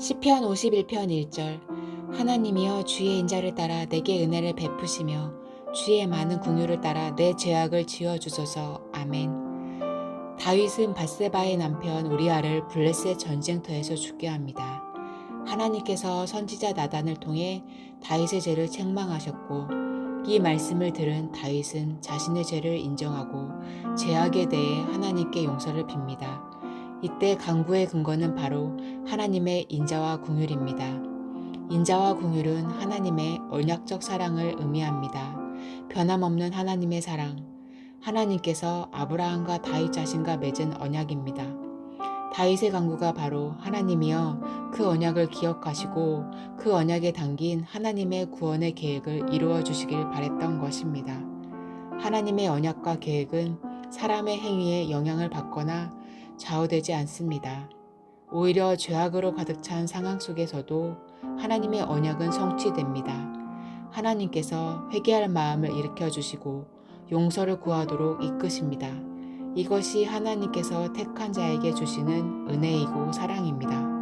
시편 51편 1절 하나님이여 주의 인자를 따라 내게 은혜를 베푸시며 주의 많은 궁유를 따라 내 죄악을 지어 주소서. 아멘. 다윗은 바세바의 남편 우리아를 블레셋 전쟁터에서 죽게 합니다. 하나님께서 선지자 나단을 통해 다윗의 죄를 책망하셨고 이 말씀을 들은 다윗은 자신의 죄를 인정하고 죄악에 대해 하나님께 용서를 빕니다. 이때 강구의 근거는 바로 하나님의 인자와 궁율입니다. 인자와 궁율은 하나님의 언약적 사랑을 의미합니다. 변함없는 하나님의 사랑, 하나님께서 아브라함과 다윗 자신과 맺은 언약입니다. 다윗의 강구가 바로 하나님이여 그 언약을 기억하시고 그 언약에 담긴 하나님의 구원의 계획을 이루어 주시길 바랬던 것입니다. 하나님의 언약과 계획은 사람의 행위에 영향을 받거나 좌우되지 않습니다. 오히려 죄악으로 가득 찬 상황 속에서도 하나님의 언약은 성취됩니다. 하나님께서 회개할 마음을 일으켜 주시고 용서를 구하도록 이끄십니다. 이것이 하나님께서 택한 자에게 주시는 은혜이고 사랑입니다.